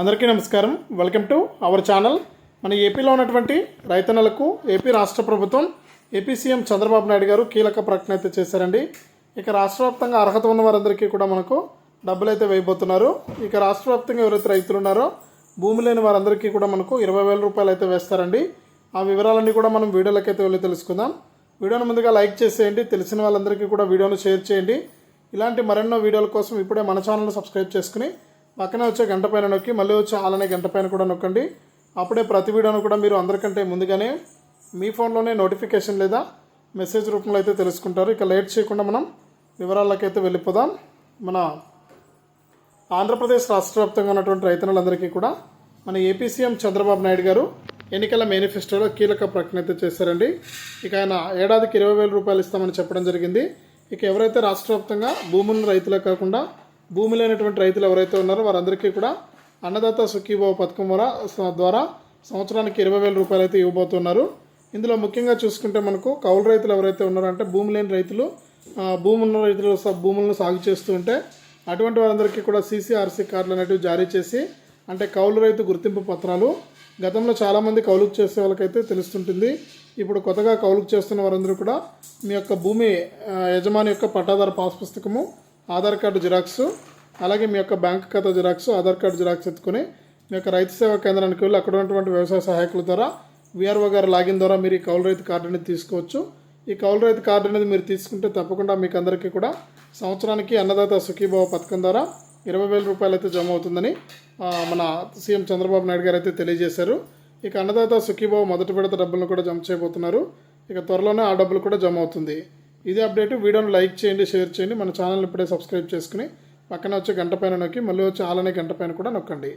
అందరికీ నమస్కారం. Welcome to our channel మన ఏపీలో ఉన్నటువంటి రైతన్నలకు ఏపీ రాష్ట్ర ప్రభుత్వం ఏపీ సీఎం చంద్రబాబు నాయుడు గారు కీలక ప్రకటన అయితే చేశారండి. ఇక రాష్ట్ర వ్యాప్తంగా అర్హత ఉన్న వారందరికీ కూడా మనకు డబ్బులు అయితే వేయబోతున్నారు. ఇక రాష్ట్ర వ్యాప్తంగా ఎవరైతే రైతులు ఉన్నారో భూమి లేని వారందరికీ కూడా మనకు ఇరవై వేల రూపాయలు అయితే వేస్తారండి. ఆ వివరాలన్నీ కూడా మనం వీడియోలకైతే అయితే వెళ్ళి తెలుసుకుందాం. వీడియోను ముందుగా లైక్ చేసేయండి. తెలిసిన వాళ్ళందరికీ కూడా వీడియోను షేర్ చేయండి. ఇలాంటి మరెన్నో వీడియోల కోసం ఇప్పుడే మన ఛానల్ను సబ్స్క్రైబ్ చేసుకుని పక్కనే వచ్చే గంట పైన నొక్కి మళ్ళీ వచ్చే అలానే గంట పైన కూడా నొక్కండి. అప్పుడే ప్రతి వీడియోను కూడా మీరు అందరికంటే ముందుగానే మీ ఫోన్లోనే నోటిఫికేషన్ లేదా మెసేజ్ రూపంలో అయితే తెలుసుకుంటారు. ఇక లేట్ చేయకుండా మనం వివరాలకైతే వెళ్ళిపోదాం. మన ఆంధ్రప్రదేశ్ రాష్ట్ర వ్యాప్తంగా ఉన్నటువంటి రైతన్నులందరికీ కూడా మన ఏపీ సీఎం చంద్రబాబు నాయుడు గారు ఎన్నికల మేనిఫెస్టోలో కీలక ప్రకటన అయితే చేశారండి. ఇక ఆయన ఏడాదికి ఇరవై వేల రూపాయలు ఇస్తామని చెప్పడం జరిగింది. ఇక ఎవరైతే రాష్ట్ర వ్యాప్తంగా భూమున్న కాకుండా భూమి లేనటువంటి రైతులు ఎవరైతే ఉన్నారో వారందరికీ కూడా అన్నదాత సుఖీభావ పథకం ద్వారా ద్వారా సంవత్సరానికి ఇరవై వేల రూపాయలు అయితే ఇవ్వబోతున్నారు. ఇందులో ముఖ్యంగా చూసుకుంటే మనకు కౌలు రైతులు ఎవరైతే ఉన్నారో అంటే భూమి లేని రైతులు భూమి ఉన్న రైతులు భూములను సాగు చేస్తూ ఉంటే అటువంటి వారందరికీ కూడా సీసీఆర్సీ కార్డులు అనేటివి జారీ చేసి అంటే కౌలు రైతు గుర్తింపు పత్రాలు గతంలో చాలామంది కౌలుకు చేసే వాళ్ళకైతే తెలుస్తుంటుంది. ఇప్పుడు కొత్తగా కౌలుకు చేస్తున్న వారందరూ కూడా మీ యొక్క భూమి యజమాని యొక్క పట్టాదారు పాస్ పుస్తకము ఆధార్ కార్డు జిరాక్స్ అలాగే మీ యొక్క బ్యాంక్ ఖాతా జిరాక్స్ ఆధార్ కార్డు జిరాక్స్ ఎత్తుకుని మీ యొక్క రైతు సేవా కేంద్రానికి వెళ్ళి అక్కడ ఉన్నటువంటి వ్యవసాయ సహాయకుల ద్వారా విఆర్ఓ గారి లాగిన్ ద్వారా మీరు ఈ కౌలు రైతు కార్డు అనేది తీసుకోవచ్చు. ఈ కౌలు రైతు కార్డు అనేది మీరు తీసుకుంటే తప్పకుండా మీకు అందరికీ కూడా సంవత్సరానికి అన్నదాత సుఖీభావ పథకం ద్వారా ఇరవై వేల రూపాయలు అయితే జమ అవుతుందని మన సీఎం చంద్రబాబు నాయుడు గారు అయితే తెలియజేశారు. ఇక అన్నదాత సుఖీభావ మొదటి విడత డబ్బులను కూడా జమ చేయబోతున్నారు. ఇక త్వరలోనే ఆ డబ్బులు కూడా జమ అవుతుంది. ఇదే అప్డేట్. వీడియోని లైక్ చేయండి షేర్ చేయండి. మన ఛానల్ ఇప్పుడే సబ్స్క్రైబ్ చేసుకుని పక్కన వచ్చే గంట పైన నొక్కి మళ్ళీ వచ్చే ఆలనే గంట పైన కూడా నొక్కండి.